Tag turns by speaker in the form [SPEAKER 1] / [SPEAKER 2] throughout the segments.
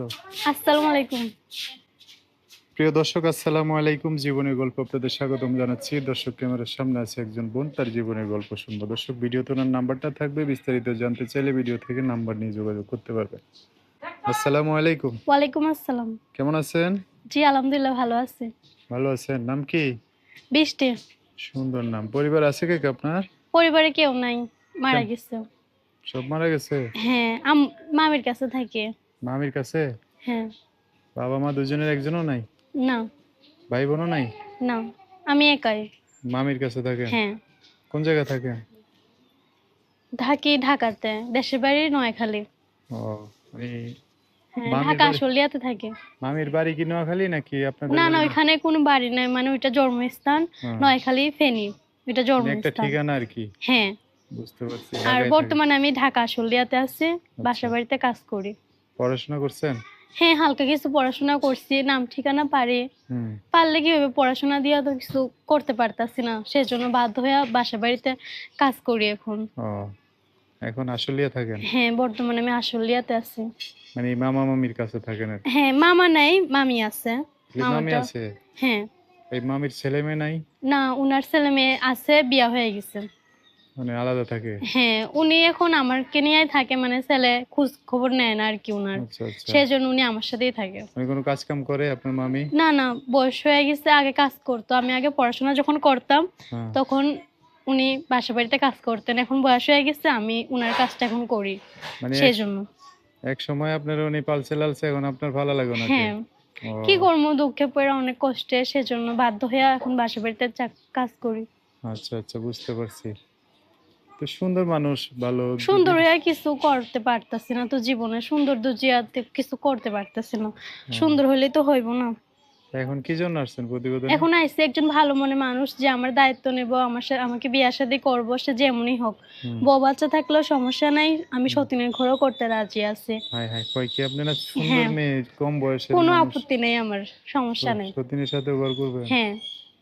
[SPEAKER 1] দাও।
[SPEAKER 2] আসসালামু আলাইকুম।
[SPEAKER 1] প্রিয় দর্শক আসসালামু আলাইকুম। জীবনের গল্প আপনাদের স্বাগতম জানাচ্ছি। দর্শক ক্যামেরার সামনে আছে একজন বোন তার জীবনের গল্প শুনব। দর্শক ভিডিওতে ওনার নাম্বারটা থাকবে। বিস্তারিত জানতে চাইলে ভিডিও থেকে নাম্বার নিয়ে যোগাযোগ করতে পারবে আসসালামু আলাইকুম।
[SPEAKER 2] ওয়ালাইকুম আসসালাম।
[SPEAKER 1] কেমন আছেন?
[SPEAKER 2] জি আলহামদুলিল্লাহ ভালো আছি।
[SPEAKER 1] ভালো আছেন? নাম কি?
[SPEAKER 2] বৃষ্টি।
[SPEAKER 1] সুন্দর নাম। পরিবার আছে কে আপনার?
[SPEAKER 2] পরিবারে কেউ নাই মারা গেছে।
[SPEAKER 1] সব মারা গেছে?
[SPEAKER 2] হ্যাঁ আম মামির কাছে থাকে।
[SPEAKER 1] মামির কাছে?
[SPEAKER 2] হ্যাঁ।
[SPEAKER 1] বাবা মা দুজনের একজনও নাই?
[SPEAKER 2] না।
[SPEAKER 1] ভাই বোনও নাই?
[SPEAKER 2] না আমি একাই।
[SPEAKER 1] মামির কাছে থাকেন?
[SPEAKER 2] হ্যাঁ।
[SPEAKER 1] কোন থাকেন?
[SPEAKER 2] থাকি ঢাকাতে দেশের বাড়ি নোয়াখালী।
[SPEAKER 1] ও এই
[SPEAKER 2] হ্যাঁ ঢাকা আশুলিয়াতে থাকে।
[SPEAKER 1] মামির বাড়ি কি নোয়াখালী নাকি আপনাদের
[SPEAKER 2] না না? ওইখানে কোনো বাড়ি নাই মানে ওইটা জন্মস্থান
[SPEAKER 1] হ্যাঁ,
[SPEAKER 2] ফেনী ওইটা
[SPEAKER 1] মানে একটা
[SPEAKER 2] জন্মস্থান।
[SPEAKER 1] ঠিকানা আর কি?
[SPEAKER 2] হ্যাঁ।
[SPEAKER 1] বুঝতে পারছি
[SPEAKER 2] আর বর্তমানে আমি ঢাকা আশুলিয়াতে আছি বাসা বাড়িতে কাজ করি।
[SPEAKER 1] পড়াশোনা করছেন?
[SPEAKER 2] হ্যাঁ হালকা কিছু পড়াশোনা করছি নাম ঠিকানা পারি। পারলে কি পড়াশোনা দিয়ে তো কিছু করতে পারতাছি না সেজন্য বাধ্য হয়ে বাসা বাড়িতে কাজ করি এখন।
[SPEAKER 1] এখন আশুলিয়া থাকেন?
[SPEAKER 2] হ্যাঁ বর্তমানে আমি আশুলিয়াতে আছি।
[SPEAKER 1] মানে মামা মামির কাছে থাকেন
[SPEAKER 2] হ্যাঁ মামা নাই মামি আছে।
[SPEAKER 1] মামি আছে?
[SPEAKER 2] হ্যাঁ।
[SPEAKER 1] এই মামির ছেলে মেয়ে নাই?
[SPEAKER 2] না উনার ছেলে মেয়ে আছে বিয়া হয়ে গেছে।
[SPEAKER 1] মানে আলাদা থাকে।
[SPEAKER 2] হ্যাঁ উনি এখন আমারকে নিয়েই থাকে মানে ছেলে খোঁজ খবর নেয় না আর কি উনার।
[SPEAKER 1] আচ্ছা আচ্ছা।
[SPEAKER 2] সেজন্য উনি আমার সাথেই থাকে।
[SPEAKER 1] উনি কোনো কাজ কাম করে আপনার মামি?
[SPEAKER 2] না না বয়স হয়ে গেছে আগে কাজ করতো। আমি আগে পড়াশোনা যখন করতাম
[SPEAKER 1] হ্যাঁ।
[SPEAKER 2] তখন উনি বাসা বাড়িতে কাজ করতেন। এখন বয়স হয়ে গেছে আমি উনার কাজটা এখন করি।
[SPEAKER 1] মানে
[SPEAKER 2] সেই জন্য
[SPEAKER 1] এক সময় আপনার উনি পালছে লালছে এখন আপনার ভালো লাগে না
[SPEAKER 2] হ্যাঁ। কি করব দুঃখে পড়ে অনেক কষ্টে সেজন্য বাধ্য হয়ে এখন বাসা বাড়িতে কাজ করি।
[SPEAKER 1] আচ্ছা আচ্ছা বুঝতে পারছি। তো সুন্দর মানুষ ভালো।
[SPEAKER 2] সুন্দর কিছু করতে পারতাছি না তো জীবনে সুন্দর দুজিয়াতে কিছু করতে পারতাছি না।
[SPEAKER 1] হ্যাঁ।
[SPEAKER 2] সুন্দর হলে তো হইব না।
[SPEAKER 1] এখন কি জন্য আসছেন প্রতিবেদন?
[SPEAKER 2] এখন একজন ভালো মনে মানুষ যে আমার দায়িত্ব নেব আমার আমাকে বিয়া শাদী করব সে যেমনই হোক। বউ বাচ্চা থাকলেও সমস্যা নাই আমি সতীনের ঘরও করতে রাজি আছি।
[SPEAKER 1] হাই হাই কয় কি আপনি না সুন্দর
[SPEAKER 2] হ্যাঁ।
[SPEAKER 1] মেয়ে কম বয়সের
[SPEAKER 2] কোনো আপত্তি নেই আমার সমস্যা নেই।
[SPEAKER 1] সতীনের সাথে ওভার
[SPEAKER 2] হ্যাঁ।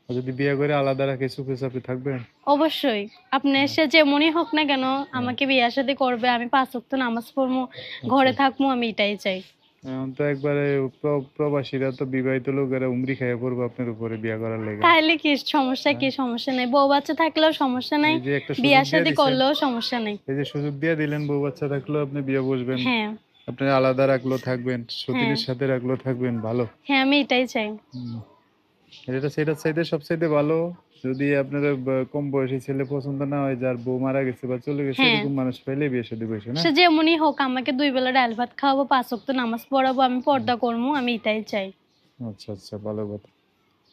[SPEAKER 1] যদি বিয়ে করে আলাদা রাখে চুপে চাপে থাকবেন?
[SPEAKER 2] অবশ্যই। আপনি সে যেমনই হোক না কেন আমাকে বিয়ে শাদী করবে আমি পাঁচ ওয়াক্ত নামাজ পড়ব ঘরে থাকব আমি এটাই চাই।
[SPEAKER 1] এখন তো একবারে প্রবাসীরা তো বিবাহিত লোকেরা উমরি খাইয়ে পড়ব আপনার উপরে বিয়ে করার লেগে।
[SPEAKER 2] তাহলে কি সমস্যা কি? সমস্যা নেই। বউ বাচ্চা থাকলেও সমস্যা নাই।
[SPEAKER 1] এই যে
[SPEAKER 2] বিয়ে
[SPEAKER 1] দিয়ে
[SPEAKER 2] শাদী করলেও সমস্যা নেই।
[SPEAKER 1] এই যে সুযোগ দিয়ে দিলেন বউ বাচ্চা থাকলেও আপনি বিয়ে বসবেন।
[SPEAKER 2] হ্যাঁ।
[SPEAKER 1] আপনি আলাদা রাখলেও থাকবেন সতীনের সাথে রাখলেও থাকবেন ভালো।
[SPEAKER 2] হ্যাঁ আমি এটাই চাই।
[SPEAKER 1] এটা সেটা চাইতে সব চাইতে ভালো। যদি আপনার কম বয়সী ছেলে পছন্দ না হয় যার বউ মারা গেছে বা চলে গেছে
[SPEAKER 2] হ্যাঁ।
[SPEAKER 1] এরকম মানুষ পাইলে বিয়ে শাদী বসে না?
[SPEAKER 2] সে যেমনই হোক আমাকে দুই বেলা ডাল ভাত খাওয়াবো পাঁচ ওয়াক্ত নামাজ পড়াবো আমি পর্দা করব আমি এটাই চাই।
[SPEAKER 1] আচ্ছা আচ্ছা ভালো কথা।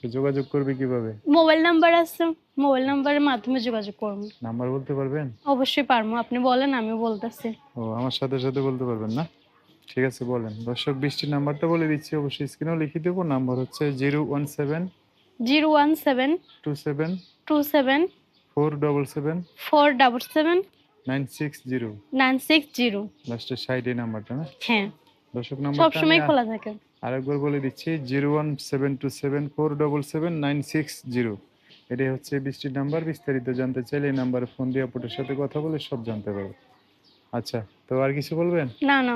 [SPEAKER 1] যোগাযোগ করবে কীভাবে?
[SPEAKER 2] মোবাইল নাম্বার আছে মোবাইল নাম্বারের মাধ্যমে যোগাযোগ করব।
[SPEAKER 1] নাম্বার বলতে পারবেন?
[SPEAKER 2] অবশ্যই পারব আপনি বলেন আমি বলতেছি।
[SPEAKER 1] ও আমার সাথে সাথে বলতে পারবেন না? ঠিক আছে বলেন। দর্শক বৃষ্টির নাম্বারটা বলে দিচ্ছি অবশ্যই স্ক্রিনেও লিখে দেবো। নাম্বার হচ্ছে zero one seven
[SPEAKER 2] zero one seven
[SPEAKER 1] two seven
[SPEAKER 2] two seven
[SPEAKER 1] four double seven
[SPEAKER 2] four double seven
[SPEAKER 1] nine six zero.
[SPEAKER 2] Nine six zero.
[SPEAKER 1] লাস্টের সাইডে নাম্বারটা না?
[SPEAKER 2] হ্যাঁ।
[SPEAKER 1] দর্শক
[SPEAKER 2] সব
[SPEAKER 1] নাম্বারটা
[SPEAKER 2] সময়
[SPEAKER 1] আমি
[SPEAKER 2] খোলা থাকে।
[SPEAKER 1] আরেকবার বলে দিচ্ছি zero one seven two seven four double seven nine six zero. এটাই হচ্ছে বৃষ্টির নাম্বার। বিস্তারিত জানতে চাইলে এই নাম্বারে ফোন দিয়ে আপুটের সাথে কথা বলে সব জানতে পারবে। আচ্ছা তো আর কিছু বলবেন?
[SPEAKER 2] না না।